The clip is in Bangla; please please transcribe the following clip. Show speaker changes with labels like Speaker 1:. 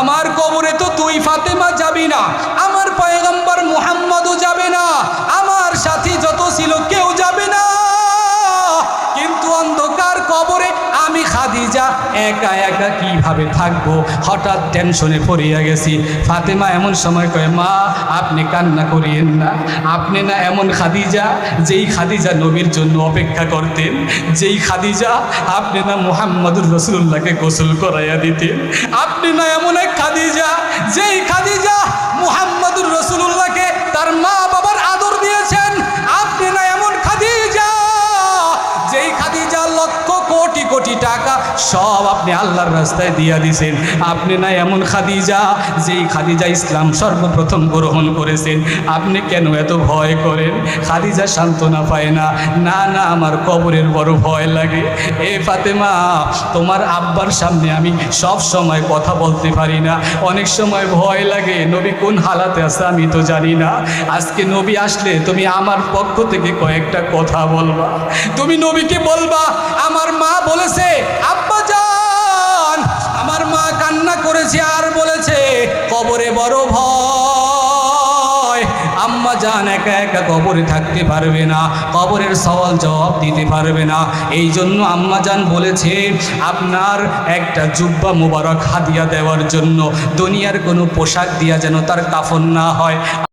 Speaker 1: আমার কবরে তো তুই ফাতেমা যাবি না। আমি খাদিজা, একা একা কীভাবে থাকব? হঠাৎ টেনশনে পড়িয়া গেছি। ফাতেমা এমন সময় কয়, মা, আপনি কান্না করিয়েন না। আপনি না এমন খাদিজা, যেই খাদিজা নবীর জন্য অপেক্ষা করতেন, যেই খাদিজা আপনি না মোহাম্মদুর রসুল্লাহকে গোসল করাইয়া দিতেন। আপনি না এমন এক খাদিজা, যেই খাদিজা টাকা সব আপনি আল্লাহর রাস্তায় দিয়া দিছেন। আপনি না এমন খাদিজা, যেই খাদিজা ইসলাম সর্বপ্রথম গ্রহণ করেছেন। আপনি কেন এত ভয় করেন? খাদিজা সান্ত্বনা পায় না। না না, আমার কবরের বড় ভয় লাগে। এ ফাতেমা, তোমার আব্বার সামনে আমি সব সময় কথা বলতে পারি না। অনেক সময় ভয় লাগে, নবী কোন হালাতে আছে আমি তো জানি না। আজকে নবী আসলে তুমি আমার পক্ষ থেকে কয়েকটা কথা বলবা। তুমি নবীকে বলবা, আমার মা বলেছে বড় ভয়। আম্মা জান একা একা কবরে থাকতে পারবে না, কবরের সওয়াল জবাব দিতে পারবে না। এই জন্য আম্মা জান বলেছে, আপনার একটা জুব্বা মোবারক হাদিয়া দেওয়ার জন্য দুনিয়ার কোনো পোশাক দিয়া যেন তার কাফন না হয়।